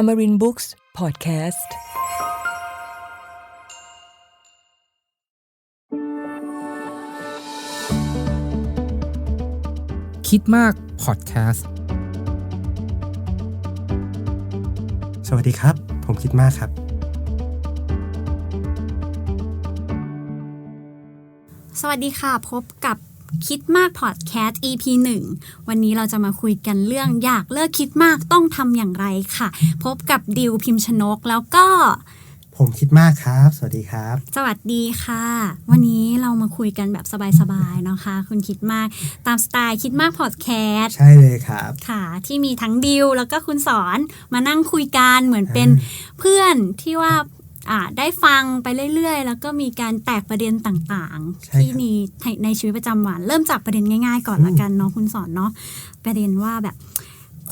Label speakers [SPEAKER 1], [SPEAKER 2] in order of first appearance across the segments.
[SPEAKER 1] Amarin Books Podcast
[SPEAKER 2] คิดมากพอดแคสต์
[SPEAKER 3] สวัสดีครับ ผมคิดมากครับ
[SPEAKER 4] สวัสดีค่ะ พบกับ คิดมากพอดแคสต์ EP 1 วันนี้เราจะมาคุยกันเรื่องอยากเลิกคิดมากต้องทำอย่างไรค่ะ พบกับดิวพิมพ์ชนกแล้วก็
[SPEAKER 3] ผมคิดมากครับ สวัสดีครับ
[SPEAKER 4] สวัสดีค่ะ วันนี้เรามาคุยกันแบบสบายๆนะคะ คุณคิดมากตามสไตล์คิดมากพอดแคสต์
[SPEAKER 3] ใช่เลยครับ
[SPEAKER 4] ค่ะ ที่มีทั้งดิวแล้วก็คุณสอนมานั่งคุยกันเหมือนเป็นเพื่อนที่ว่าอ่า ได้ฟังไปเรื่อยๆ แล้วก็มีการแตกประเด็นต่างๆ
[SPEAKER 3] ใช่ครับ
[SPEAKER 4] ที่มีในในชีวิตประจำวันเริ่มจากประเด็นง่ายๆ ก่อนละกันเนาะคุณสอนเนาะประเด็นว่าแบบ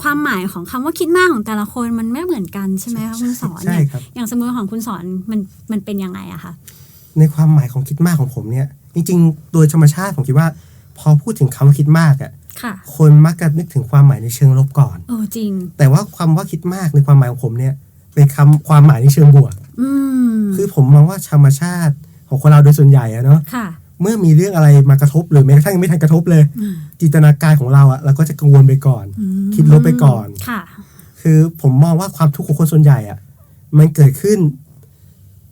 [SPEAKER 4] ความหมายของคำว่าคิดมากของแต่ละคนมันไม่เหมือนกันใช่ไหมคะคุณสอน
[SPEAKER 3] ใช่
[SPEAKER 4] เนี่ย
[SPEAKER 3] ครับ
[SPEAKER 4] อย่างสมมติของคุณสอนมันมันเป็นยังไงอะคะ
[SPEAKER 3] ในความหมายของคิดมากของผมเนี่ย จริงๆ โดยธรรมชาติผมคิดว่า พอพูดถึงคำว่าคิดมากอะ่ะ
[SPEAKER 4] ค่ะ
[SPEAKER 3] คนมักจะนึกถึงความหมายในเชิงลบก่อน
[SPEAKER 4] โอ้จริง
[SPEAKER 3] แต่ว่าความว่าคิดมากในความหมายของผมเนี่ยเป็นคำความหมายในเชิงบวก
[SPEAKER 4] อืม
[SPEAKER 3] คือผมมองว่าธรรมชาติของคนเราโดยส่วนใหญ่อะเนาะ
[SPEAKER 4] ค่ะ
[SPEAKER 3] เมื่อมีเรื่องอะไรมากระทบหรือแม้กระทั่งยังไม่ทันกระทบเลย
[SPEAKER 4] อืม
[SPEAKER 3] จินตนาการของเราอะเราก็จะกังวลไปก่อน
[SPEAKER 4] อืม
[SPEAKER 3] คิดลบไปก่อน
[SPEAKER 4] ค่ะ
[SPEAKER 3] คือผมมองว่าความทุกข์ของคนส่วนใหญ่อะมันเกิดขึ้น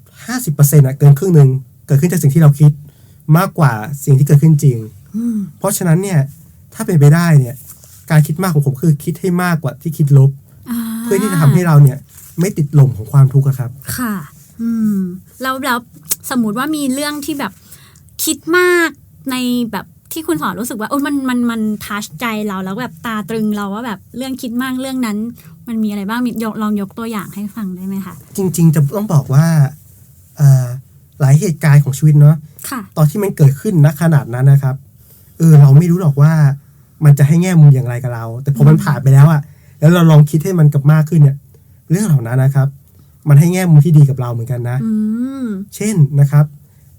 [SPEAKER 3] 50%อะเกินครึ่งหนึ่งเกิดขึ้นจากสิ่งที่เราคิดมากกว่าสิ่งที่เกิดขึ้นจริง
[SPEAKER 4] อืม
[SPEAKER 3] เพราะฉะนั้นเนี่ย ถ้าเป็นไปได้เนี่ย การคิดมากของผมคือคิดให้มากกว่าที่คิดลบาเพื่อที่จะทำให้เราเนี่ย ไม่ติดลมของความทุกข์อะครับ
[SPEAKER 4] ค่ะ อืม แล้วแล้วสมมุติว่ามีเรื่องที่แบบคิดมากในแบบที่คุณสอนรู้สึกว่าโอ้ยมันมันมันทัชใจเราแล้วแบบตาตรึงเราว่าแบบเรื่องคิดมากเรื่องนั้น มันมีอะไรบ้างมียกลองยกตัวอย่างให้ฟังได้ไหมคะ
[SPEAKER 3] จริง ๆ จะต้องบอกว่าเอ่อหลายเหตุการณ์ของชีวิตเนาะ
[SPEAKER 4] ค่ะ
[SPEAKER 3] ตอนที่มันเกิดขึ้นณขนาดนั้นนะครับ เออเราไม่รู้หรอกว่ามันจะให้แง่มุมอย่างไรกับเรา แต่พอมันผ่านไปแล้วอะแล้วเราลองคิดให้มันกลับมากขึ้นเนี่ย เรื่องเหล่านั้นนะครับ มันให้แง่มุมที่ดีกับเราเหมือนกันนะ
[SPEAKER 4] อืม
[SPEAKER 3] เช่นนะครับ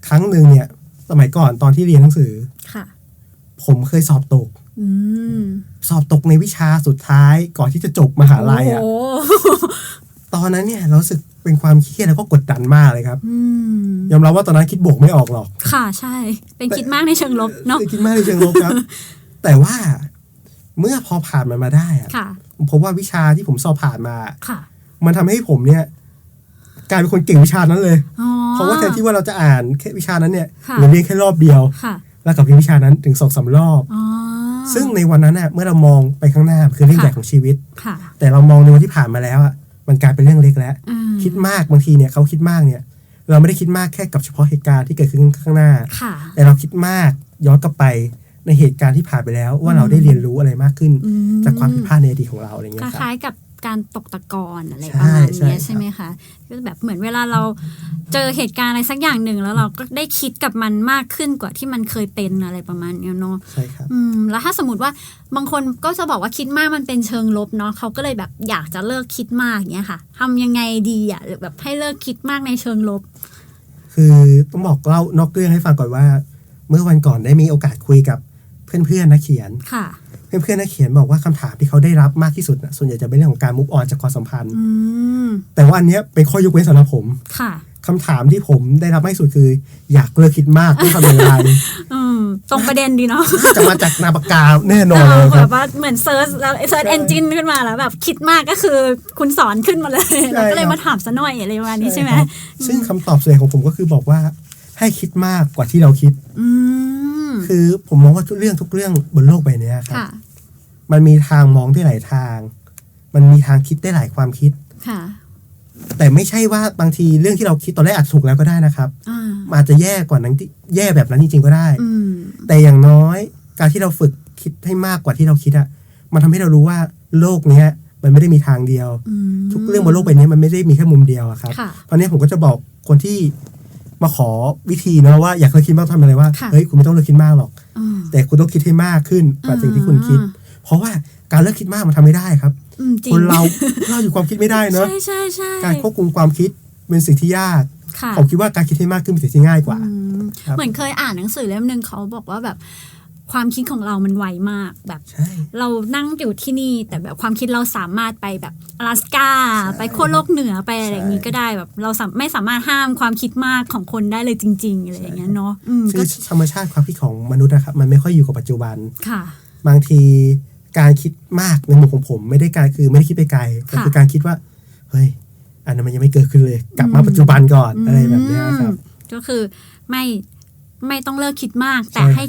[SPEAKER 3] ครั้งหนึ่งเนี่ย สมัยก่อนตอนที่เรียนหนังสือ
[SPEAKER 4] ค่ะ
[SPEAKER 3] ผมเคยสอบตก
[SPEAKER 4] อืม
[SPEAKER 3] สอบตกในวิชาสุดท้ายก่อนที่จะจบมหาลัยอะ
[SPEAKER 4] โอ้โห
[SPEAKER 3] ตอนนั้นเนี่ยเรารู้สึกเป็นความเครียดแล้วก็กดดันมากเลยครับ
[SPEAKER 4] อืม
[SPEAKER 3] ยอมรับว่าตอนนั้นคิดบวกไม่ออกหรอก
[SPEAKER 4] ค่ะใช่ เป็นคิดมากในเชิงลบเนาะ
[SPEAKER 3] คิดมากในเชิงลบครับ แต่ว่าเมื่อพอผ่านมันมาได้อะ
[SPEAKER 4] ค่ะ
[SPEAKER 3] ผมพบว่าวิชาที่ผมสอบผ่านมา
[SPEAKER 4] ค่ะ
[SPEAKER 3] มันทำให้ผมเนี่ยกลายเป็นคนเก่งวิชานั้นเลย
[SPEAKER 4] อ๋อ
[SPEAKER 3] เพราะว่าแทนที่ว่าเราจะอ่านแค่วิชานั้นเนี่ย
[SPEAKER 4] ค่ะ
[SPEAKER 3] หรือเรียนแค่รอบเดียว
[SPEAKER 4] ค่ะ
[SPEAKER 3] แล้วกับเรียนวิชานั้นถึงสองสามรอบ
[SPEAKER 4] อ๋อ
[SPEAKER 3] ซึ่งในวันนั้นน่ะเมื่อเรามองไปข้างหน้ามันคือเรื่อง
[SPEAKER 4] ค่ะ
[SPEAKER 3] ใหญ่ของชีวิต
[SPEAKER 4] ค่ะ
[SPEAKER 3] แต่เรามองในวันที่ผ่านมาแล้วอะมันกลายเป็นเรื่องเล็กแล้ว
[SPEAKER 4] อืม
[SPEAKER 3] คิดมากบางทีเนี่ยเขาคิดมากเนี่ย เราไม่ได้คิดมากแค่กับเฉพาะเหตุการณ์ที่เกิดขึ้นข้างหน้า
[SPEAKER 4] ค่ะ
[SPEAKER 3] แต่เราคิดมากย้อนกลับไปในเหตุการณ์ที่ผ่านไปแล้วว่าเราได้เรียนรู้อะไรมากขึ้น
[SPEAKER 4] อืม
[SPEAKER 3] จากความผิดพลาดในอดีตของเราอะไรเงี้
[SPEAKER 4] ค
[SPEAKER 3] ยครับ
[SPEAKER 4] ล้ายๆกับ การตกตะกอนอะไร
[SPEAKER 3] ใช่
[SPEAKER 4] ประมาณ
[SPEAKER 3] ใช่
[SPEAKER 4] เนี้ยใช่ไหมคะก็แบบเหมือนเวลาเราเจอเหตุการณ์อะไรสักอย่างหนึ่งแล้วเราก็ได้คิดกับมันมากขึ้นกว่าที่มันเคยเป็นอะไรประมาณเนี้ยเนาะ
[SPEAKER 3] ใช่ครับ
[SPEAKER 4] อืมแล้วถ้าสมมติว่าบางคนก็จะบอกว่าคิดมากมันเป็นเชิงลบเนาะเขาก็เลยแบบอยากจะเลิกคิดมากอย่างเงี้ยค่ะทำยังไงดีอะหรือแบบให้เลิกคิดมากในเชิงลบ
[SPEAKER 3] คือต้องบอกเล่านอกเรื่องให้ฟังก่อนว่า เมื่อวันก่อนได้มีโอกาสคุยกับเพื่อนๆนักเขียน
[SPEAKER 4] ค่ะ
[SPEAKER 3] เพื่อนๆนักเขียนบอกว่าคำถามที่เขาได้รับมากที่สุดน่ะส่วนใหญ่จะเป็นเรื่องของการมุกออนจากความสัมพันธ์
[SPEAKER 4] อืม
[SPEAKER 3] แต่ว่าอันเนี้ยเป็นข้อยกเว้นสำหรับผม
[SPEAKER 4] ค่ะ
[SPEAKER 3] คำถามที่ผมได้รับมากที่สุดคือ อยากเลิกคิดมากต้องทำอย่างไร
[SPEAKER 4] อืมตรงประเด็นดีเนาะ
[SPEAKER 3] จะมาจากนาปากกาแน่นอนเลยค
[SPEAKER 4] แบ
[SPEAKER 3] รับบ
[SPEAKER 4] ว่าเหมือนเซิร์ชแล้วเซิร์ชเอนจินขึ้นมาแล้วแบบคิดมากก็คือคุณสอนขึ้นมาเลยแล้วก็เลยมาถามซะหน่อยอะไรประมาณนี้ใช่ไหม
[SPEAKER 3] ครับซึ่งคำตอบส่วนใหญ่ของผมก็คือบอกว่า ให้คิดมากกว่าที่เราคิด
[SPEAKER 4] อืม
[SPEAKER 3] คือผมมองว่าทุกเรื่องทุกเรื่องบนโลกใบเนี้ยครับ
[SPEAKER 4] ค่ะ
[SPEAKER 3] มันมีทางมองได้หลายทาง มันมีทางคิดได้หลายความคิด
[SPEAKER 4] ค่ะ
[SPEAKER 3] แต่ไม่ใช่ว่าบางทีเรื่องที่เราคิดตอนแรกอาจถูกแล้วก็ได้นะครับ
[SPEAKER 4] อ่า
[SPEAKER 3] มันอาจจะแย่กว่านั้นที่แย่แบบนั้นจริงๆก็ได้
[SPEAKER 4] อืม
[SPEAKER 3] แต่อย่างน้อยการที่เราฝึกคิดให้มากกว่าที่เราคิดอะมันทำให้เรารู้ว่าโลกเนี้ย มันไม่ได้มีทางเดียว
[SPEAKER 4] อืม
[SPEAKER 3] ทุกเรื่องบนโลกใบนี้มันไม่ได้มีแค่มุมเดียวอะครับ
[SPEAKER 4] ค่ะ
[SPEAKER 3] เพราะเนี้ยผมก็จะบอกคนที่มาขอวิธีนะว่าอยากเลิกคิดมากทำอะไรว่า
[SPEAKER 4] ค่ะ
[SPEAKER 3] เฮ้ยคุณไม่ต้องเลิกคิดมากหรอก
[SPEAKER 4] อืม
[SPEAKER 3] แต่คุณต้องคิดให้มากขึ้นกว่าสิ่งที่คุณคิด
[SPEAKER 4] อ่า
[SPEAKER 3] เพราะว่าการเลิกคิดมากมันทำไม่ได้ครับคนเราเราอยู่ความคิดไม่ได้เนอะ
[SPEAKER 4] ใช่ใช่
[SPEAKER 3] การควบคุมความคิดเป็นสิ่งที่ยากผมคิดว่าการคิดให้มากขึ้นเป็นสิ่งที่ง่ายกว่า
[SPEAKER 4] เหมือนเคยอ่านหนังสือเล่มหนึ่งเขาบอกว่าแบบความคิดของเรามันไวมากแบบ เรานั่งอยู่ที่นี่ แต่แบบความคิดเราสามารถไปแบบ阿拉สกาไปโคโลกเหนือไปอะไรอย่างนี้ก็ได้แบบเราไม่สามารถห้ามความคิดมากของคนได้เลยจริง ๆ อะไรอย่างเงี้ยเนาะ
[SPEAKER 3] คือธรรมชาติความคิดของมนุษย์นะครับ มันไม่ค่อยอยู่กับปัจจุบัน
[SPEAKER 4] ค่ะ
[SPEAKER 3] บางที การคิดมากในมุมของผม ไม่ได้การคือไม่ได้คิดไปไกลแต่คือการคิดว่า เฮ้ย อันนั้นมันยังไม่เกิดขึ้นเลย กลับมา
[SPEAKER 4] อืม
[SPEAKER 3] ปัจจุบันก่อนอะไรแบบเนี้ยครับ
[SPEAKER 4] อืมก็คือไม่ไม่ต้องเลิกคิดมาก แต่
[SPEAKER 3] ใช่
[SPEAKER 4] ให้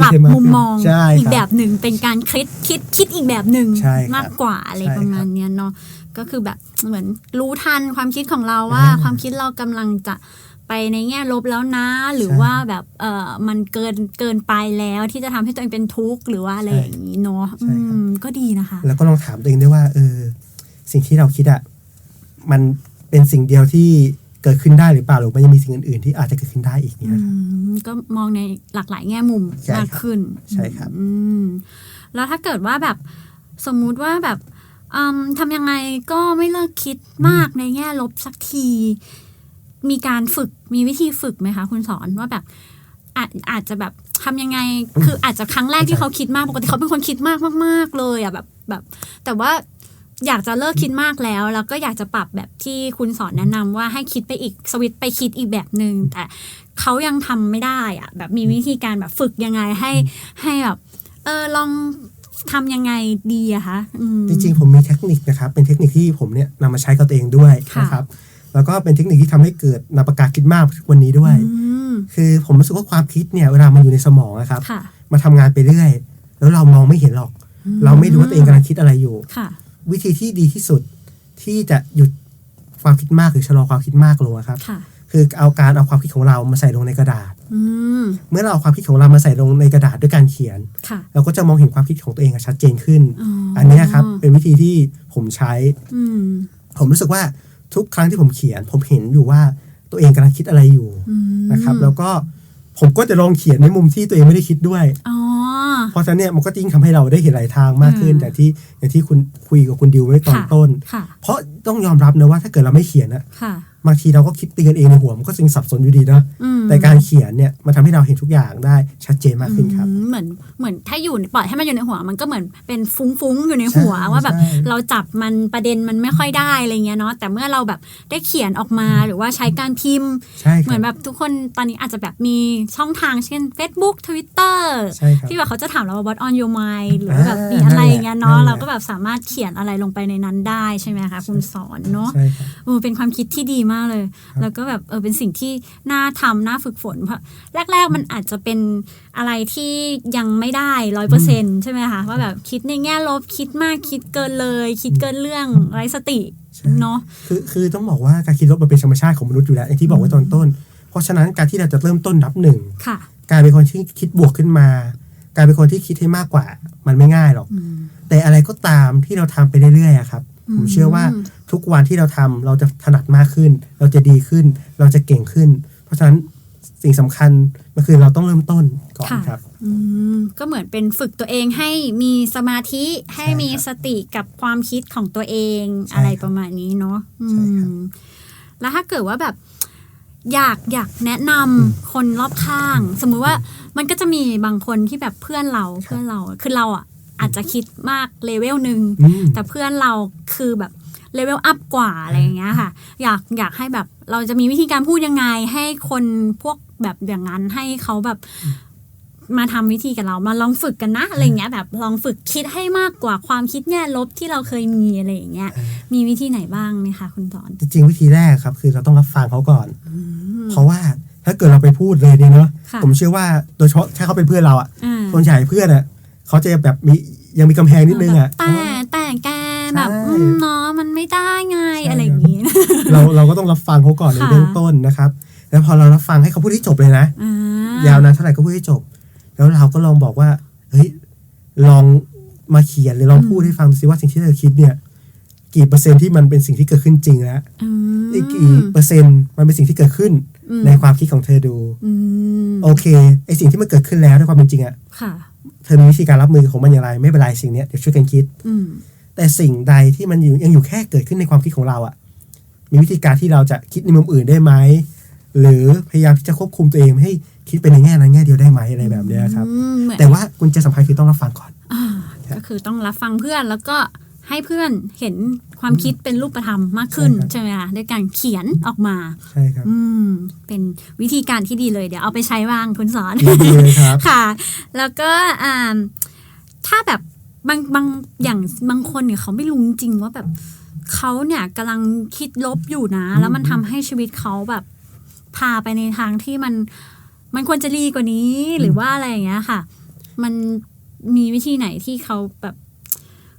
[SPEAKER 4] ปรับ
[SPEAKER 3] คิดให้มาก
[SPEAKER 4] มุมมอง
[SPEAKER 3] ใช่
[SPEAKER 4] อีก
[SPEAKER 3] ครับ
[SPEAKER 4] แบบหนึ่งเป็นการคิดคิดคิดอีกแบบหนึ่ง
[SPEAKER 3] ใช่ครับ
[SPEAKER 4] มากกว่าอะไร
[SPEAKER 3] ใช่ครับ
[SPEAKER 4] ประมาณเนี้ยเนาะก็คือแบบเหมือนรู้ทันความคิดของเราว่า
[SPEAKER 3] อ่า
[SPEAKER 4] ความคิดเรากำลังจะ ไปในแง่ลบแล้วนะ หรือ
[SPEAKER 3] ใช่
[SPEAKER 4] ว่าแบบเออมันเกินเกินไปแล้วที่จะทำให้ตัวเองเป็นทุกข์หรือว่าอะไร
[SPEAKER 3] ใช่
[SPEAKER 4] อย่างนี้เนาะ
[SPEAKER 3] ใช่ครับ
[SPEAKER 4] อืมก็ดีนะคะ
[SPEAKER 3] แล้วก็ลองถามตัวเองด้วยว่าเออสิ่งที่เราคิดอะมันเป็นสิ่งเดียวที่เกิดขึ้นได้หรือเปล่าหรือมันยังมีสิ่งอื่นๆ ที่อาจจะเกิดขึ้นได้อีกเนี่ย
[SPEAKER 4] อื
[SPEAKER 3] ครับ
[SPEAKER 4] มก็มองในหลากหลายแง่มุม
[SPEAKER 3] ใช่ครับ
[SPEAKER 4] มากขึ้น
[SPEAKER 3] ใช่ครับ
[SPEAKER 4] อืมแล้วถ้าเกิดว่าแบบสมมุติว่าแบบอืมทำยังไงก็ไม่เลิกคิดมากในแง่ลบสักที มีการฝึกมีวิธีฝึกไหมคะ คุณสอนว่าแบบอาจอาจจะแบบทำยังไง คืออาจจะครั้งแรกที่เขาคิดมากปกติเขาเป็นคนคิดมากมากๆเลยอะแบบแบบ แต่ว่าอยากจะเลิกคิดมากแล้ว แล้วก็อยากจะปรับแบบที่คุณสอนแนะนำว่าให้คิดไปอีกสวิตช์ไปคิดอีกแบบหนึ่งแต่เขายังทำไม่ได้อะแบบมีวิธีการแบบฝึกยังไงให้ให้แบบเออลองทำยังไงดีอะคะอืม
[SPEAKER 3] จริงๆผมมีเทคนิคนะครับ เป็นเทคนิคที่ผมเนี่ยนำมาใช้กับตัวเองด้วย
[SPEAKER 4] ค่ะ
[SPEAKER 3] นะครับ แล้วก็เป็นเทคนิคที่ทำให้เกิดนาปากกาคิดมากทุกวันนี้ด้วย
[SPEAKER 4] อืม
[SPEAKER 3] คือผมรู้สึกว่าความคิดเนี่ยเวลามันอยู่ในสมองนะครับ
[SPEAKER 4] ค่ะ
[SPEAKER 3] มาทำงานไปเรื่อย แล้วเรามองไม่เห็นหรอก เราไม่รู้ว่าตัวเองกำลังคิดอะไรอยู่
[SPEAKER 4] ค่ะ
[SPEAKER 3] วิธีที่ดีที่สุดที่จะหยุดความคิดมากหรือชะลอความคิดมากลงอะครับ
[SPEAKER 4] ค่ะ
[SPEAKER 3] คือเอาการเอาความคิดของเรามาใส่ลงในกระดาษ
[SPEAKER 4] อืม
[SPEAKER 3] เมื่อเราเอาความคิดของเรามาใส่ลงในกระดาษด้วยการเขียน
[SPEAKER 4] ค่ะ
[SPEAKER 3] เราก็จะมองเห็นความคิดของตัวเองอะชัดเจนขึ้น
[SPEAKER 4] อ๋ออั
[SPEAKER 3] อันเนี้ยครับเป็นวิธีที่ผมใช้
[SPEAKER 4] อืม
[SPEAKER 3] ผมรู้สึกว่า ทุกครั้งที่ผมเขียน ผมเห็นอยู่ว่าตัวเองกำลังคิดอะไรอยู่
[SPEAKER 4] อืม
[SPEAKER 3] นะครับ แล้วก็ผมก็จะลองเขียนในมุมที่ตัวเองไม่ได้คิดด้วย
[SPEAKER 4] อ๋อ
[SPEAKER 3] เพราะฉะนั้นเนี่ยมันก็ยิ่งทำให้เราได้เห็นหลายทางมากขึ้น
[SPEAKER 4] อืม
[SPEAKER 3] อย่างที่อย่างที่คุณคุยกับคุณดิวไว้ตอน
[SPEAKER 4] ค่ะ
[SPEAKER 3] ต้น
[SPEAKER 4] ค่ะ
[SPEAKER 3] เพราะต้องยอมรับนะว่าถ้าเกิดเราไม่เขียนอะ
[SPEAKER 4] ค่ะ
[SPEAKER 3] บางทีเราก็คิดตีกันเองในหัวมันก็ยังสับสนอยู่ดีนะ
[SPEAKER 4] อืม
[SPEAKER 3] แต่การเขียนเนี่ยมันทำให้เราเห็นทุกอย่างได้ชัดเจนมากขึ้นครับ
[SPEAKER 4] อืมเหมือนเหมือนถ้าอยู่ปล่อยให้มันอยู่ในหัว มันก็เหมือนเป็นฟุ้งๆอยู่ในหัว
[SPEAKER 3] ใช่
[SPEAKER 4] ว่าแบบ
[SPEAKER 3] ใช่
[SPEAKER 4] เราจับมันประเด็นมันไม่ค่อยได้อะไรเงี้ยเนาะแต่เมื่อเราแบบได้เขียนออกมาหรือว่าใช้การพิมพ์
[SPEAKER 3] ใช่ค
[SPEAKER 4] เหมื
[SPEAKER 3] รั
[SPEAKER 4] อบนแบบทุกคนตอนนี้อาจจะแบบมีช่องทางเช่น Facebook Twitter
[SPEAKER 3] ใช่ครับ
[SPEAKER 4] ที่แบบเขาจะถามเราว่า what on your mind หรือว่าแบบ
[SPEAKER 3] อ่ามี
[SPEAKER 4] มีอะไรอย่างเงี้ยเนาะ
[SPEAKER 3] นั่นแหละ
[SPEAKER 4] เราก็แบบสามารถเขียนอะไรลงไปในนั้นได้ใช่ไหมคะคุณสอนเนาะ
[SPEAKER 3] ใช่ครับ
[SPEAKER 4] เออเป็นความคิดที่ดีมากเลย แล้วก็แบบเออเป็นสิ่งที่น่าทำน่าฝึกฝนเพราะแรก ๆ มันอาจจะเป็นอะไรที่ยังไม่ได้ร้อยเปอร์เซ็นใช่ไหมคะว่าแบบคิดในแง่ลบคิดมากคิดเกินเลย คิดเกินเรื่องไร้สติ
[SPEAKER 3] ใช่
[SPEAKER 4] เนาะ
[SPEAKER 3] คือคือต้องบอกว่าการคิดลบมันเป็นธรรมชาติของมนุษย์อยู่แล้วอย่างที่บอกไว้ตอนต้น เพราะฉะนั้นการที่เราจะเริ่มต้นนับหนึ่ง
[SPEAKER 4] ค่ะ
[SPEAKER 3] กลายเป็นคนที่คิดบวกขึ้นมากลายเป็นคนที่คิดให้มากกว่า มันไม่ง่ายหรอก
[SPEAKER 4] อืม
[SPEAKER 3] แต่อะไรก็ตามที่เราทำไปเรื่อยๆอะครับ ผมเชื่อว่าทุกวันที่เราทำเราจะถนัดมากขึ้น เราจะดีขึ้น เราจะเก่งขึ้น เพราะฉะนั้นสิ่งสำคัญมันคือเราต้องเริ่มต้นก่อน
[SPEAKER 4] ค่ะ
[SPEAKER 3] ครับ
[SPEAKER 4] อืมก็เหมือนเป็นฝึกตัวเองให้มีสมาธิให้มี
[SPEAKER 3] ใช่ครับ
[SPEAKER 4] สติกับความคิดของตัวเอง
[SPEAKER 3] ใช่
[SPEAKER 4] อะไร
[SPEAKER 3] ครับ
[SPEAKER 4] ประมาณนี้เนาะอื
[SPEAKER 3] ใช่ครับ
[SPEAKER 4] มแล้วถ้าเกิดว่าแบบอยากอยากแนะนำคนรอบข้าง สมมุติว่ามันก็จะมีบางคนที่แบบเพื่อนเราเพื่อนเราคือเราอะ อาจจะคิดมากเลเวลหนึ่ง
[SPEAKER 3] อืม
[SPEAKER 4] แต่เพื่อนเราคือแบบเลเวลอัพกว่าอะไรอย่างเงี้ยค่ะ อยากอยากให้แบบเราจะมีวิธีการพูดยังไง ให้คนพวกแบบอย่างนั้นให้เขาแบบมาทำวิธีกับเรามาลองฝึกกันนะอะไรอย่างเงี้ยแบบลองฝึกคิดให้มากกว่าความคิดแง่ลบที่เราเคยมีอะไรอย่างเงี้ย มีวิธีไหนบ้างไหมคะคุณสอน
[SPEAKER 3] จริงๆ วิธีแรกครับ คือเราต้องรับฟังเขาก่อน เพราะว่าถ้าเกิดเราไปพูดเลยเนี่ยเนาะ
[SPEAKER 4] ค่ะ
[SPEAKER 3] ผมเชื่อว่าโดยเฉพาะถ้าเขาเป็นเพื่อนเราอะ
[SPEAKER 4] อ่า
[SPEAKER 3] ส่วนใหญ่เพื่อนอะ เขาจะแบบมียังมีกำแพงนิดนึงอะ
[SPEAKER 4] แต่แต่แกแบบ
[SPEAKER 3] ใช่
[SPEAKER 4] อืมเนาะมันไม่ได้ไง
[SPEAKER 3] ใช่
[SPEAKER 4] อะไรอย่างงี้
[SPEAKER 3] เราเราก็ต้องรับฟังเขาก่อนใน
[SPEAKER 4] ค่ะ
[SPEAKER 3] เบื้องต้นนะครับ แล้วพอเรารับฟังให้เขาพูดให้จบเลยนะ
[SPEAKER 4] อ่ายา
[SPEAKER 3] วนานเท่าไหร่ก็พูดให้จบ แล้วเราก็ลองบอกว่าเฮ้ยลองมาเขียนหรือลองพูดให้ฟังดูสิว่าสิ่งที่เธอคิดเนี่ย กี่เปอร์เซ็นต์ที่มันเป็นสิ่งที่เกิดขึ้นจริงแล้ว
[SPEAKER 4] อืม
[SPEAKER 3] อีกกี่เปอร์เซ็นต์มันเป็นสิ่งที่เกิดขึ้น
[SPEAKER 4] อืม
[SPEAKER 3] ในความคิดของเธอดู
[SPEAKER 4] อืม
[SPEAKER 3] โอเคไอสิ่งที่มันเกิดขึ้นแล้วในความเป็นจริงอะ
[SPEAKER 4] ค่ะ
[SPEAKER 3] เธอมีวิธีการรับมือของมันอย่างไร ไม่เป็นไรสิ่งเนี้ยเดี๋ยวช่วยกันคิด
[SPEAKER 4] อืม
[SPEAKER 3] แต่สิ่งใดที่มันอยู่ยังอยู่แค่เกิดขึ้นในความคิดของเราอะมีวิธีการที่เราจะคิดในมุมอื่นได้ไหมหรือพยายามที่จะควบคุมตัวเองไม่ให้คิดไปในแง่นั้นแง่เดียวได้ไหมอะไรแบบเนี้ยครับ
[SPEAKER 4] อืมเหมือน
[SPEAKER 3] แต่ว่ากุญแจสำคัญคือต้องรับฟังก่อน
[SPEAKER 4] อ่า
[SPEAKER 3] ครับ
[SPEAKER 4] ก็คือต้องรับฟังเพื่อนแล้วก็ ให้เพื่อนเห็นความคิดเป็นรูปธรรมมากขึ้น
[SPEAKER 3] ใช่ครับ
[SPEAKER 4] ใช่ไหมคะด้วยการเขียนออกมา
[SPEAKER 3] ใช่ครับ
[SPEAKER 4] อืม เป็นวิธีการที่ดีเลยเดี๋ยวเอาไปใช้บ้างคุณสอน
[SPEAKER 3] ดีเลยครับ
[SPEAKER 4] ค่ะ แล้วก็อ่าถ้าแบบบางบางอย่างบางคนเนี่ยเขาไม่รู้จริงว่าแบบเขาเนี่ยกำลังคิดลบอยู่นะ แล้วมันทำให้ชีวิตเขาแบบพาไปในทางที่มันมันควรจะดีกว่านี้หรือว่าอะไรอย่างเงี้ยค่ะ มันมีวิธีไหนที่เขาแบบ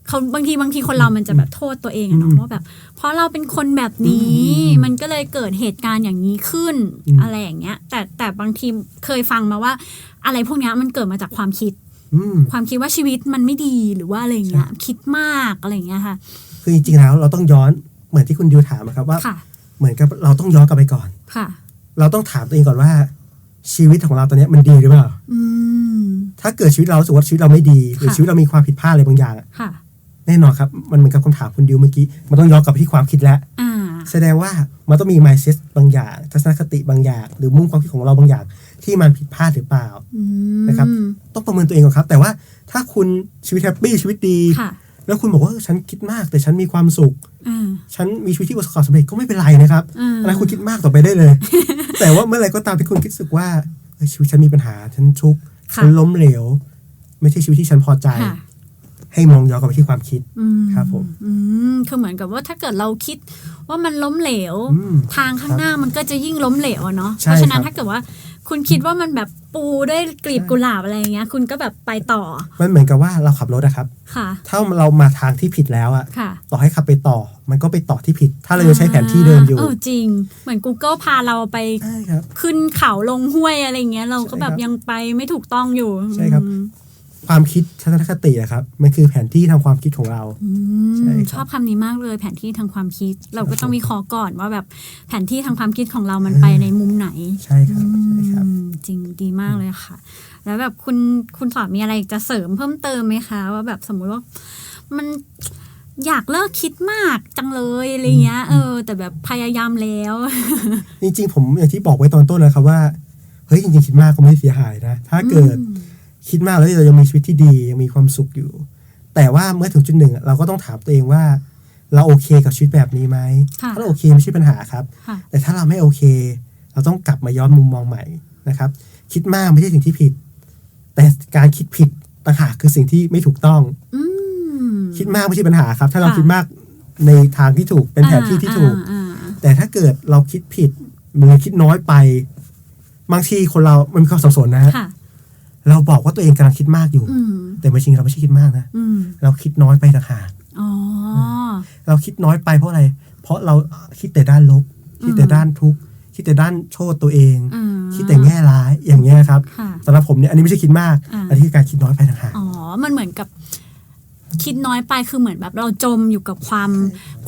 [SPEAKER 4] เขาบางทีบางทีคนเรามันจะแบบโทษตัวเองอะเนาะ
[SPEAKER 3] อืม
[SPEAKER 4] ว่าแบบ เพราะเราเป็นคนแบบนี้
[SPEAKER 3] อืม
[SPEAKER 4] มันก็เลยเกิดเหตุการณ์อย่างนี้ขึ้น
[SPEAKER 3] อืม
[SPEAKER 4] อะไรอย่างเงี้ย แต่แต่บางทีเคยฟังมาว่า อะไรพวกเนี้ยมันเกิดมาจากความคิด
[SPEAKER 3] อืม
[SPEAKER 4] ความคิดว่าชีวิตมันไม่ดีหรือว่าอะไรอย่างเงี้ย คิดมากอะไรอย่างเงี้ยค่ะ
[SPEAKER 3] คือจริงๆแล้วเราต้องย้อนเหมือนที่คุณดิวถามนะครับว่า
[SPEAKER 4] ค่ะ
[SPEAKER 3] เหมือนกับเราต้องย้อนกลับไปก่อน
[SPEAKER 4] ค่ะ
[SPEAKER 3] เราต้องถามตัวเองก่อนว่า ชีวิตของเราตอนเนี้ยมันดีหรือเปล่า
[SPEAKER 4] อืม
[SPEAKER 3] ถ้าเกิดชีวิตเรารู้สึกว่าชีวิตเราไม่ดี หรือ
[SPEAKER 4] ค่ะ
[SPEAKER 3] ชีวิตเรามีความผิดพลาดอะไรบางอย่างอะ
[SPEAKER 4] ค่ะ
[SPEAKER 3] แน่นอนครับ มันเหมือนกับคำถามคุณดิวเมื่อกี้ มันต้องย้อนกลับไปที่ความคิดแล้ว
[SPEAKER 4] อ่า
[SPEAKER 3] แสดงว่ามันต้องมี mindset บางอย่าง ทัศนคติบางอย่าง หรือมุมความคิดของเราบางอย่าง ที่มันผิดพลาดหรือเปล่า
[SPEAKER 4] อืม
[SPEAKER 3] นะครับ ต้องประเมินตัวเองก่อนครับ แต่ว่าถ้าคุณชีวิตแฮปปี้ชีวิตดี
[SPEAKER 4] ค่ะ
[SPEAKER 3] แล้วคุณบอกว่าเออฉันคิดมาก แต่ฉันมีความสุข
[SPEAKER 4] อ่า
[SPEAKER 3] ฉันมีชีวิตที่ประสบความสำเร็จก็ไม่เป็นไรนะครับ
[SPEAKER 4] อ่า
[SPEAKER 3] อันนั้นคุณคิดมากต่อไปได้เลย แต่ว่าเมื่อไหรก็ตามที่คุณคิดสึกว่าเออชีวิตฉันมีปัญหาฉันทุกข์
[SPEAKER 4] ค่ะ
[SPEAKER 3] ฉันล้มเหลว ไม่ใช่ชีวิตที่ฉันพอใจ
[SPEAKER 4] ค่ะ
[SPEAKER 3] ให้มองย้อนกลับไปที่ความคิด
[SPEAKER 4] อืม
[SPEAKER 3] ครับผม
[SPEAKER 4] อืมคือเหมือนกับว่าถ้าเกิดเราคิดว่ามันล้มเหลว
[SPEAKER 3] อืม
[SPEAKER 4] ทางข้างหน้ามันก็จะยิ่งล้มเหลวอะเนาะ
[SPEAKER 3] ใช่
[SPEAKER 4] เพราะฉะนั้น
[SPEAKER 3] ครับ
[SPEAKER 4] ถ้าเกิดว่าคุณคิดว่ามันแบบปูด้วยกลีบกุหลาบอะไรอย่างเงี้ย คุณก็แบบไปต่อ
[SPEAKER 3] มันเหมือนกับว่าเราขับรถอะครับ
[SPEAKER 4] ค่ะ
[SPEAKER 3] ถ้าเรามาทางที่ผิดแล้วอะ
[SPEAKER 4] ค่ะ
[SPEAKER 3] ต่อให้ขับไปต่อ มันก็ไปต่อที่ผิด ถ้าเรายังใช้แผนที่เดิมอยู่
[SPEAKER 4] เออจริง เหมือน Google พาเราไป
[SPEAKER 3] ใช่ครับ
[SPEAKER 4] ขึ้นเขาลงห้วยอะไรเงี้ย เราก็แบบ
[SPEAKER 3] ใช่ครับ
[SPEAKER 4] ยังไปไม่ถูกต้องอยู่
[SPEAKER 3] ใช่ครับ
[SPEAKER 4] อืม
[SPEAKER 3] ความคิดทัศนคติอะครับ มันคือแผนที่ทางความคิดของเรา
[SPEAKER 4] อื
[SPEAKER 3] ใช่
[SPEAKER 4] ม
[SPEAKER 3] ครับ
[SPEAKER 4] ชอบคำนี้มากเลยแผนที่ทางความคิด เราก็ต้องวิเคราะห์ก่อนว่าแบบแผนที่ทางความคิดของเรามันไปในมุมไหน
[SPEAKER 3] ใช่ครับใช่ครับ
[SPEAKER 4] อืมจริงดีมากเลยค่ะ แล้วแบบคุณคุณสอนมีอะไรจะเสริมเพิ่มเติมไหมคะ ว่าแบบสมมุติว่ามันอยากเลิกคิดมากจังเลยอะไรเงี้ยเออ แต่แบบพยายามแล้ว
[SPEAKER 3] จริงๆ ผมอย่างที่บอกไว้ตอนต้นนะครับว่าเฮ้ยจริงๆคิดมากก็ไม่เสียหายนะ ถ้าเกิด
[SPEAKER 4] อืม
[SPEAKER 3] คิดมากแล้วเรายังมีชีวิตที่ดียังมีความสุขอยู่ แต่ว่าเมื่อถึงจุดหนึ่งอะเราก็ต้องถามตัวเองว่า เราโอเคกับชีวิตแบบนี้ไหม
[SPEAKER 4] ค่ะ
[SPEAKER 3] ถ้าเราโอเคไม่ใช่ปัญหาครับ
[SPEAKER 4] ค่ะ
[SPEAKER 3] แต่ถ้าเราไม่โอเค เราต้องกลับมาย้อนมุมมองใหม่นะครับ คิดมากไม่ใช่สิ่งที่ผิด แต่การคิดผิดต่างหากคือสิ่งที่ไม่ถูกต้อง
[SPEAKER 4] อืม
[SPEAKER 3] คิดมากไม่ใช่ปัญหาครับ ถ้าเรา
[SPEAKER 4] ค่ะ
[SPEAKER 3] คิดมากในทางที่ถูกเป็นแผนที่ที่ถูก
[SPEAKER 4] อ่าอ่า
[SPEAKER 3] แต่ถ้าเกิดเราคิดผิดหรือคิดน้อยไป บางทีคนเรามันมีความสับสนนะฮะ
[SPEAKER 4] ค่ะ
[SPEAKER 3] เราบอกว่าตัวเองกำลังคิดมากอยู่
[SPEAKER 4] อืม
[SPEAKER 3] แต่ไม่จริงเราไม่ใช่คิดมากนะ
[SPEAKER 4] อืม
[SPEAKER 3] เราคิดน้อยไปต่างหาก
[SPEAKER 4] อ๋อ
[SPEAKER 3] เราคิดน้อยไปเพราะอะไร เพราะเราคิดแต่ด้านลบคิดแต่ด้านทุกข์คิดแต่ด้านโทษตัวเอง
[SPEAKER 4] อ่า
[SPEAKER 3] คิดแต่แง่ร้ายอย่างเงี้ยครับ
[SPEAKER 4] ค่ะ
[SPEAKER 3] สำหรับผมเนี่ยอันนี้ไม่ใช่คิดมาก
[SPEAKER 4] อ่า
[SPEAKER 3] อันนี้คือการคิดน้อยไปต่างหาก
[SPEAKER 4] อ๋อ มันเหมือนกับคิดน้อยไปคือเหมือนแบบเราจมอยู่กับความ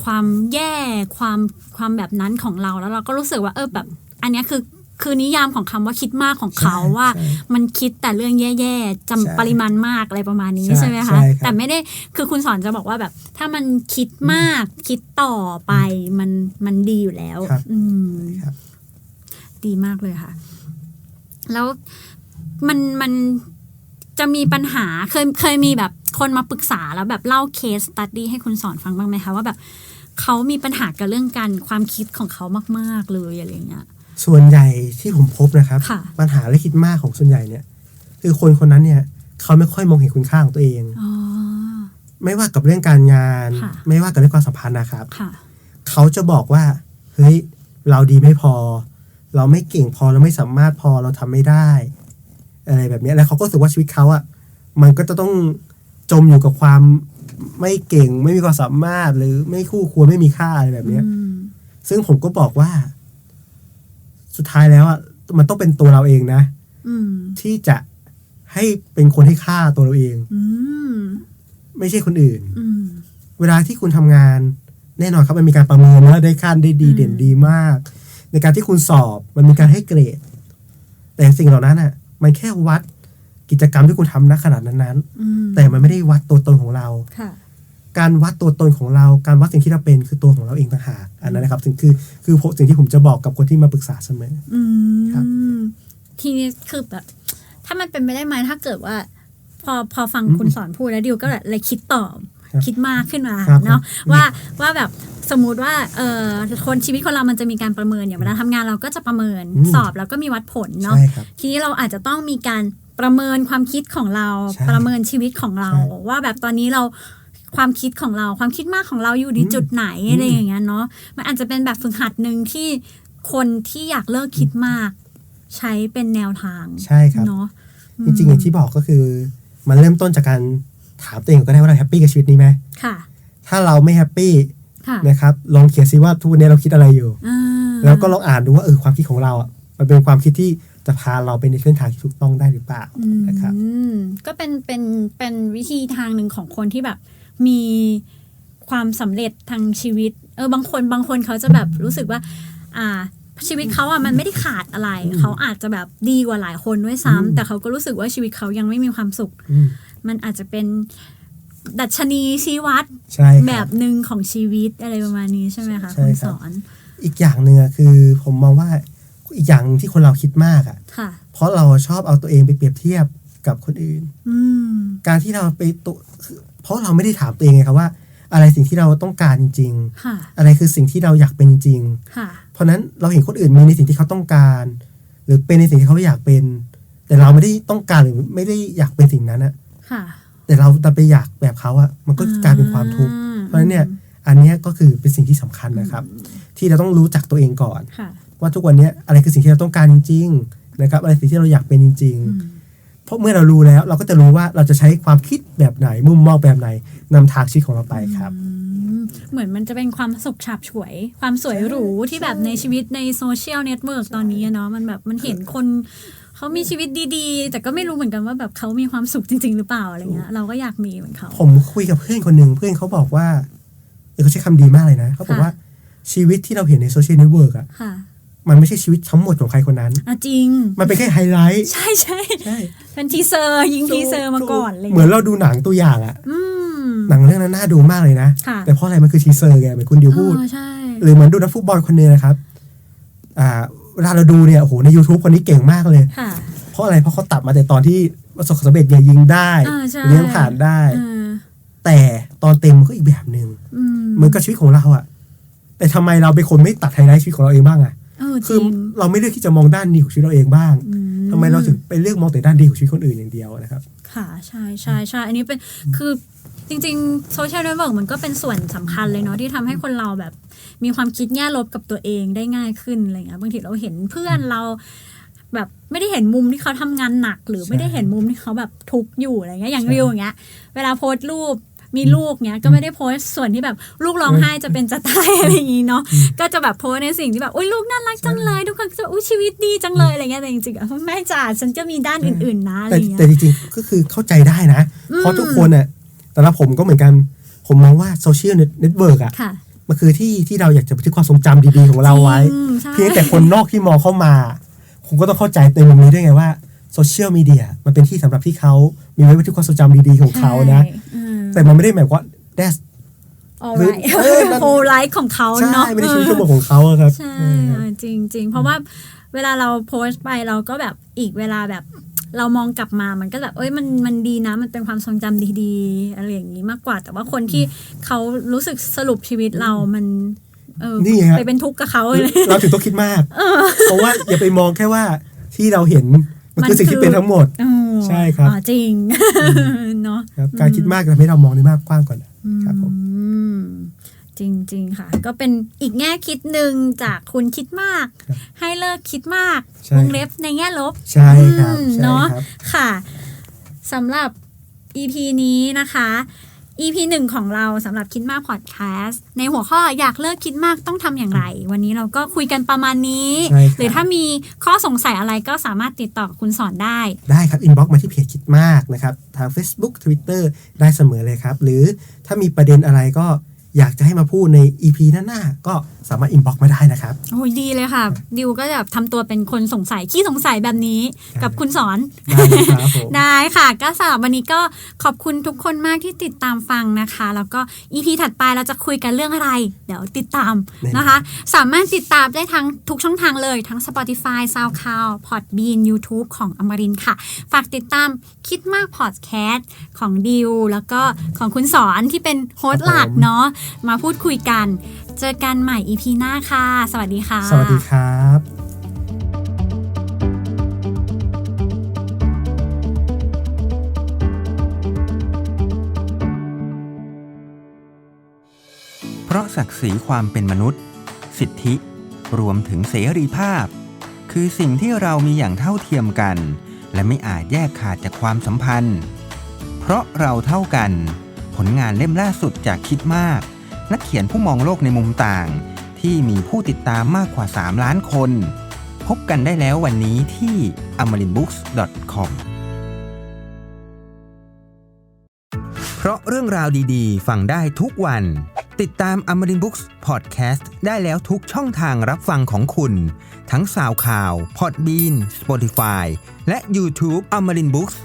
[SPEAKER 4] ความแย่ความความแบบนั้นของเราแล้วเราก็รู้สึกว่าเออแบบ อันเนี้ยคือ คือนิยามของคำว่าคิดมากของเขา
[SPEAKER 3] ใช่
[SPEAKER 4] ว่า
[SPEAKER 3] ใช่
[SPEAKER 4] มันคิดแต่เรื่องแย่ๆ
[SPEAKER 3] ใช่
[SPEAKER 4] จำปริมาณมากอะไรประมาณนี้
[SPEAKER 3] ใช่
[SPEAKER 4] ใช่ไหม
[SPEAKER 3] ใช่
[SPEAKER 4] คะ
[SPEAKER 3] ครับ
[SPEAKER 4] แต่ไม่ได้คือคุณสอนจะบอกว่าแบบ ถ้ามันคิดมากคิดต่อไปมันมันดีอยู่แล้ว
[SPEAKER 3] ครับ
[SPEAKER 4] อืม
[SPEAKER 3] ครับ
[SPEAKER 4] ดีมากเลยค่ะ แล้วมันมันจะมีปัญหาเคยเคยมีแบบคนมาปรึกษาแล้วแบบเล่าเคสตัดดี้ให้คุณสอนฟังบ้างไหมคะว่าแบบเขามีปัญหากับเรื่องการความคิดของเขามาก ๆ เลยอะไรเงี้ย
[SPEAKER 3] ส่วนใหญ่ที่ผมพบนะครับ
[SPEAKER 4] ค่ะ
[SPEAKER 3] ปัญหาและคิดมากของส่วนใหญ่เนี่ย คือคนคนนั้นเนี่ย เขาไม่ค่อยมองเห็นคุณค่าของตัวเอง
[SPEAKER 4] อ๋อ
[SPEAKER 3] ไม่ว่ากับเรื่องการงาน
[SPEAKER 4] ค่ะ
[SPEAKER 3] ไม่ว่ากับเรื่องความสัมพันธ์นะครับ
[SPEAKER 4] ค่ะ
[SPEAKER 3] เขาจะบอกว่า เฮ้ย เราดีไม่พอ เราไม่เก่งพอ เราไม่สามารถพอ เราทำไม่ได้ อะไรแบบเนี้ยแล้วเขาก็รู้สึกว่าชีวิตเขาอะมันก็จะต้องจมอยู่กับความไม่เก่ง ไม่มีความสามารถ หรือไม่คู่ควร ไม่มีค่าอะไรแบบเนี้ย
[SPEAKER 4] อืม
[SPEAKER 3] ซึ่งผมก็บอกว่า สุดท้ายแล้วอะมันต้องเป็นตัวเราเองนะ
[SPEAKER 4] อืม
[SPEAKER 3] ที่จะให้เป็นคนให้ค่าตัวเราเอง
[SPEAKER 4] อืม
[SPEAKER 3] ไม่ใช่คนอื่น
[SPEAKER 4] อืม
[SPEAKER 3] เวลาที่คุณทำงาน แน่นอนครับมันมีการประเมินนะได้ขั้นได้ดี
[SPEAKER 4] อืม
[SPEAKER 3] เด่นดีมาก ในการที่คุณสอบมันมีการให้เกรด แต่สิ่งเหล่านั้นอะ มันแค่วัดกิจกรรมที่คุณทำณขนาดนั้น
[SPEAKER 4] อืม
[SPEAKER 3] ๆแต่มันไม่ได้วัดตัวตนของเรา
[SPEAKER 4] ค่ะ
[SPEAKER 3] การวัดตัวตนของเราการวัดสิ่งที่เราเป็นคือตัวของเราเองต่างหากอันนั้นนะครับถึงคือคือสิ่งที่ผมจะบอกกับคนที่มาปรึกษาเสมอ
[SPEAKER 4] อื
[SPEAKER 3] ครับ
[SPEAKER 4] มทีนี้คือแบบ ถ้ามันเป็นไปได้ไหมถ้าเกิดว่า พอพอฟัง
[SPEAKER 3] อืม
[SPEAKER 4] คุณสอนพูดแล้วดิวก็เลยคิดต่อ
[SPEAKER 3] ครับ
[SPEAKER 4] คิดมากขึ้นมา
[SPEAKER 3] ครับ
[SPEAKER 4] เนาะ
[SPEAKER 3] ครับ
[SPEAKER 4] ว่าว่าแบบสมมุติว่าเออคนชีวิตคนเรามันจะมีการประเมินอย่างเวลาทำงานเราก็จะประเมิน
[SPEAKER 3] อืม
[SPEAKER 4] สอบแล้วก็มีวัดผลเนาะ
[SPEAKER 3] ใช่ครับ
[SPEAKER 4] ทีนี้เราอาจจะต้องมีการประเมินความคิดของเรา
[SPEAKER 3] ใช่
[SPEAKER 4] ประเมินชีวิตของเรา
[SPEAKER 3] ใช่
[SPEAKER 4] ว่าแบบตอนนี้เรา ความคิดของเราความคิดมากของเราอยู่ที่จุดไหนอะไรอย่างเงี้ยเนาะมันอาจจะเป็นแบบฝึกหัดหนึ่งที่คนที่อยากเลิกคิดมาก ใช้เป็นแนวทาง
[SPEAKER 3] ใช่ครับ
[SPEAKER 4] เนาะ
[SPEAKER 3] จริงๆอย่างที่บอกก็คือ มันเริ่มต้นจากการถามตัวเองก็ได้ว่าเราแฮปปี้กับชีวิตนี้ไหม
[SPEAKER 4] ค่ะ
[SPEAKER 3] ถ้าเราไม่แฮปปี้
[SPEAKER 4] ค่ะ
[SPEAKER 3] นะครับลองเขียนซิว่าทุกวันนี้เราคิดอะไรอยู่
[SPEAKER 4] อ่า
[SPEAKER 3] แล้วก็ลองอ่านดูว่าเออความคิดของเราอะมันเป็นความคิดที่จะพาเราไปในเส้นทางที่ถูกต้องได้หรือเปล่านะครับ
[SPEAKER 4] อืมก็เป็นเป็นเป็นวิธีทางหนึ่งของคนที่แบบ มีความสำเร็จทางชีวิต เออบางคนบางคนเขาจะแบบรู้สึกว่า อ่า ชีวิตเขาอะมันไม่ได้ขาดอะไร
[SPEAKER 3] อืม
[SPEAKER 4] เขาอาจจะแบบดีกว่าหลายคนด้วย
[SPEAKER 3] อืม
[SPEAKER 4] ซ้ำแต่เขาก็รู้สึกว่าชีวิตเขายังไม่มีความสุข
[SPEAKER 3] อืม
[SPEAKER 4] มันอาจจะเป็นดัชนีชี้วัด
[SPEAKER 3] ใช่ค
[SPEAKER 4] แบ
[SPEAKER 3] รั
[SPEAKER 4] บบหนึ่งของชีวิตอะไรประมาณนี้ใช่ไหมคะ
[SPEAKER 3] ใช่
[SPEAKER 4] คุณ
[SPEAKER 3] ครั
[SPEAKER 4] ส
[SPEAKER 3] บ
[SPEAKER 4] อน
[SPEAKER 3] อีกอย่างหนึ่งอะคือผมมองว่าอีกอย่างหนึ่งที่คนเราคิดมากอะ
[SPEAKER 4] ค่ะ
[SPEAKER 3] เพราะเราชอบเอาตัวเองไปเปรียบเทียบกับคนอื่น
[SPEAKER 4] อืม
[SPEAKER 3] การที่เราไปตัวคือ เพราะเราไม่ได้ถามตัวเองไงครับว่า อะไรสิ่งที่เราต้องการจริง
[SPEAKER 4] ค่ะ
[SPEAKER 3] ๆอะไรคือสิ่งที่เราอยากเป็นจริง
[SPEAKER 4] ค่ะ
[SPEAKER 3] ๆเพราะฉะนั้นเราเห็นคนอื่นมีในสิ่งที่เขาต้องการ หรือเป็นในสิ่งที่เขาอยากเป็น แต่เราไม่ได้ต้องการหรือไม่ได้อยากเป็นสิ่งนั้นอะ
[SPEAKER 4] ค่ะ
[SPEAKER 3] แต่เราดันไปอยากแบบเขาอะมันก็กลายเป็นความทุกข์
[SPEAKER 4] อ่
[SPEAKER 3] เพราะฉะนั้นเนี่ยอันเนี้ยก็คือเป็นสิ่งที่สำคัญนะครับ ที่เราต้องรู้จักตัวเองก่อน
[SPEAKER 4] ค่ะ
[SPEAKER 3] ว่าทุกวันเนี้ยอะไรคือสิ่งที่เราต้องการจริง ๆ นะครับ อะไรสิ่งที่เราอยากเป็นจริง
[SPEAKER 4] อืม
[SPEAKER 3] ๆ เพราะเมื่อเรารู้แล้วเราก็จะรู้ว่าเราจะใช้ความคิดแบบไหน มุมมองแบบไหนนำทางชีวิตของเราไปครับ
[SPEAKER 4] อืมเหมือนมันจะเป็นความสุขฉาบฉวย ความสวยหรูที่แบบในชีวิตในโซเชียลเน็ตเวิร์กตอนนี้อะเนาะมันแบบมันเห็นคนเขามีชีวิตดีๆ แต่ก็ไม่รู้เหมือนกันว่าแบบเขามีความสุขจริง ๆ หรือเปล่าอะไรเงี้ยเราก็อยากมีเหมือนเขา
[SPEAKER 3] ผมคุยกับเพื่อนคนหนึ่งเพื่อนเขาบอกว่าเออเขาใช้คำดีมากเลยนะเขาบอก
[SPEAKER 4] ค่ะ
[SPEAKER 3] ว่าชีวิตที่เราเห็นในโซเชียลเน็ตเวิร์กอะ
[SPEAKER 4] ค่ะ
[SPEAKER 3] มันไม่ใช่ชีวิตทั้งหมดของใครคนนั้น
[SPEAKER 4] อะจริง
[SPEAKER 3] มันเป็นแค่ไฮไลท์
[SPEAKER 4] ใช่ใช่
[SPEAKER 3] ใช่
[SPEAKER 4] เป็นทีเซอร์ยิงทีเซอร์มาก่อนอะไร
[SPEAKER 3] เหมือน
[SPEAKER 4] เงี้ย
[SPEAKER 3] เราดูหนังตัวอย่างอะ
[SPEAKER 4] อืม
[SPEAKER 3] หนังเรื่องนั้นน่าดูมากเลยนะ
[SPEAKER 4] ค่ะ
[SPEAKER 3] แต่เพราะอะไรมันคือทีเซอร์ไงเหมือนคุณดิวพูด
[SPEAKER 4] อ๋อใช่
[SPEAKER 3] หรือเหมือนดูนักฟุตบอลคนหนึงนะครับ อ่าเวลาเราดูเนี่ยโอ้โหใน YouTube คนนี้เก่งมากเลย
[SPEAKER 4] ค่ะ
[SPEAKER 3] เพราะอะไรเพราะเขาตัดมาแต่ตอนที่ประสบความสำเร็จเนี่ยยิงได้
[SPEAKER 4] อ่าใช่
[SPEAKER 3] เลี้ยงผ่านได้
[SPEAKER 4] เออ
[SPEAKER 3] แต่ตอนเต็มมันก็อีกแบบหนึ่ง
[SPEAKER 4] อืม
[SPEAKER 3] เหมือนกับชีวิตของเราอะแต่ทำไมเราเป็นคนไม่ตัดไฮไลท์ชีวิตของเราเองบ้างอะ
[SPEAKER 4] เออจ
[SPEAKER 3] คือ
[SPEAKER 4] ริง
[SPEAKER 3] เราไม่เลือกที่จะมองด้านดีของชีวิตเราเองบ้าง
[SPEAKER 4] อื
[SPEAKER 3] ทำไมเราถึงไปเลือกมองแต่ด้านดีของชีวิตคนอื่นอย่างเดียวนะครับ
[SPEAKER 4] ค่ะใช่ใช่ใช่อันนี้เป็นคือจริงๆโซเชียลเน็ตเวิร์กมันก็เป็นส่วนสำคัญเลยเนาะที่ทำให้คนเราแบบ มีความคิดแง่ลบกับตัวเองได้ง่ายขึ้นอะไรเงี้ยบางทีเราเห็นเพื่อนเราแบบไม่ได้เห็นมุมที่เขาทำงานหนัก หรือ
[SPEAKER 3] ใช่
[SPEAKER 4] ไม่ได้เห็นมุมที่เขาแบบทุกข์อยู่อะไรเงี้ยอย่าง
[SPEAKER 3] ใช่
[SPEAKER 4] ริวอย่างเงี้ย เวลาโพสต์รูป มีลูกเนี้ยก็ไม่ได้โพสต์ส่วนที่แบบลูกร้องไห้จะเป็นจะตายอะไรอย่างงี้เนาะก็จะแบบโพสต์ในสิ่งที่แบบอุ้ยลูกน่ารักจังเลยทุกคนก็จะอุ้ยชีวิตดีจังเลยอะไรเงี้ยแต่จริงๆอะแม่จ๋าฉันจะมีด้านอื่นๆนะอะไร
[SPEAKER 3] แต่
[SPEAKER 4] เงี้ย
[SPEAKER 3] แต่จริงๆก็คือเข้าใจได้นะ
[SPEAKER 4] อืม
[SPEAKER 3] เพราะทุกคนน่ะแต่ละผมก็เหมือนกันผมมองว่าโซเชียลเน็ตเวิร์กอะ
[SPEAKER 4] ค่ะ
[SPEAKER 3] มันคือที่ที่เราอยากจะบันทึกความทรงจำดีๆของเราไว้
[SPEAKER 4] จริงใช่
[SPEAKER 3] เพียงแต่คนนอกที่มองเข้ามาผมก็ต้องเข้าใจในมุมนี้ด้วยไงว่าโซเชียลมีเดียมันเป็นที่สำหรับที่เขามีไว้บันทึกความทรงจำดีๆของเขานะ
[SPEAKER 4] ใช่อืม
[SPEAKER 3] แต่มันไม่ได้หมายความว่า that's
[SPEAKER 4] alright
[SPEAKER 3] เออนั่น
[SPEAKER 4] whole life ของเขา
[SPEAKER 3] ใช่
[SPEAKER 4] เนาะ
[SPEAKER 3] ไม่ได้ชีวิตทั้งหมดของเขาอะครับ
[SPEAKER 4] ใช่
[SPEAKER 3] เออ
[SPEAKER 4] อะจริงจริงเพราะว่าเวลาเราโพสต์ไปเราก็แบบอีกเวลาแบบเรามองกลับมามันก็แบบเอ้ยมันมันดีนะ มันเป็นความทรงจำดีๆอะไรอย่างนี้มากกว่า แต่ว่าคนที่เขารู้สึกสรุปชีวิตเรามันเออ
[SPEAKER 3] นี่ไงฮะ
[SPEAKER 4] ไปเป็นทุกข์กับเขาเลย
[SPEAKER 3] เราถึงต้องคิดมาก เพราะว่าอย่าไปมองแค่ว่าที่เราเห็น มันคือสิ่งที่เป็นทั้งหมด
[SPEAKER 4] อ๋อ
[SPEAKER 3] ใช่ครับ
[SPEAKER 4] อ๋อจริงเนาะ
[SPEAKER 3] ครับการคิดมากจะทำให้เรามองได้มากกว้างกว่าครับผม
[SPEAKER 4] อืมจริง ๆ ค่ะ ก็เป็นอีกแง่คิดหนึ่งจากคุณคิดมาก
[SPEAKER 3] ครับ
[SPEAKER 4] ให้เลิกคิดมาก
[SPEAKER 3] ใช่
[SPEAKER 4] วงเล็บในแง่ลบ
[SPEAKER 3] ใช่ครับ
[SPEAKER 4] อืม
[SPEAKER 3] ใช่
[SPEAKER 4] เนาะ
[SPEAKER 3] ครับ
[SPEAKER 4] ค่ะสำหรับ EP นี้นะคะ EP หนึ่งของเราสำหรับคิดมากพอดแคสต์ในหัวข้ออยากเลิกคิดมากต้องทำอย่างไร วันนี้เราก็คุยกันประมาณนี้
[SPEAKER 3] ใช่ครับ
[SPEAKER 4] หรือถ้ามีข้อสงสัยอะไรก็สามารถติดต่อกับคุณสอนได้
[SPEAKER 3] ได้ครับ อินบ็อกมาที่เพจคิดมากนะครับ ทาง Facebook Twitter ได้เสมอเลยครับ หรือถ้ามีประเด็นอะไรก็ อยากจะให้มาพูดใน EP หน้าๆก็สามารถอินบ็อกมาได้นะครับ
[SPEAKER 4] โอ้ยดีเลยค่ะ ดิวก็แบบทำตัวเป็นคนสงสัยขี้สงสัยแบบนี้กับคุณสอน
[SPEAKER 3] ได้เลยครับผม
[SPEAKER 4] ได้ค่ะ ก็สำหรับวันนี้ก็ขอบคุณทุกคนมากที่ติดตามฟังนะคะ แล้วก็ EP ถัดไปเราจะคุยกันเรื่องอะไร เดี๋ยวติดตามนะคะ สามารถติดตามได้ทั้งทุกช่องทางเลยทั้ง Spotify SoundCloud Podbean YouTube ของอมรินทร์ค่ะ ฝากติดตามคิดมากพอดแคสต์ของดิวแล้วก็ของคุณสอนที่เป็นโฮสต์หลักเนาะมาพูดคุยกัน เจอกันใหม่ EP หน้าค่ะ สวัสดีค่ะ
[SPEAKER 3] สวัสดีครับ
[SPEAKER 5] เพราะศักดิ์ศรีความเป็นมนุษย์ สิทธิ รวมถึงเสรีภาพ คือสิ่งที่เรามีอย่างเท่าเทียมกัน และไม่อาจแยกขาดจากความสัมพันธ์ เพราะเราเท่ากัน ผลงานเล่มล่าสุดจากคิดมาก นักเขียนผู้มองโลกในมุมต่าง ที่มีผู้ติดตามมากกว่า 3 ล้านคน พบกันได้แล้ววันนี้ที่ amarinbooks.com เพราะเรื่องราวดีๆ ฟังได้ทุกวัน ติดตาม Amarin Books Podcast ได้แล้วทุกช่องทางรับฟังของคุณ ทั้งสาวข่าว Podbean Spotify และ YouTube Amarin Books